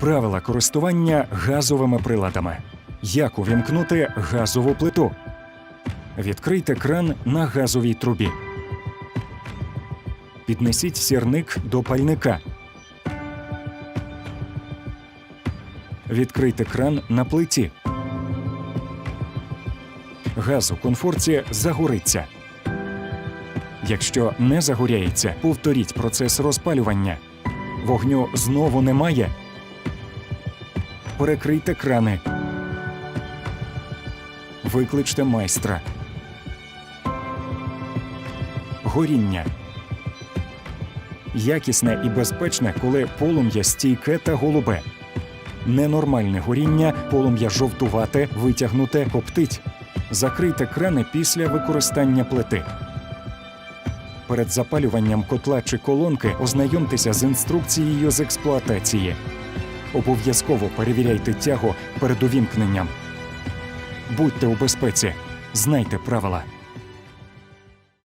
Правила користування газовими приладами. Як увімкнути газову плиту? Відкрийте кран на газовій трубі. Піднесіть сірник до пальника. Відкрийте кран на плиті. Газ у конфорці загориться. Якщо не загоряється, повторіть процес розпалювання. Вогню знову немає. Перекрийте крани. Викличте майстра. Горіння. Якісне і безпечне, коли полум'я стійке та голубе. Ненормальне горіння, полум'я жовтувате, витягнуте, коптить. Закрийте крани після використання плити. Перед запалюванням котла чи колонки ознайомтеся з інструкцією з експлуатації. Обов'язково перевіряйте тягу перед увімкненням. Будьте у безпеці, знайте правила.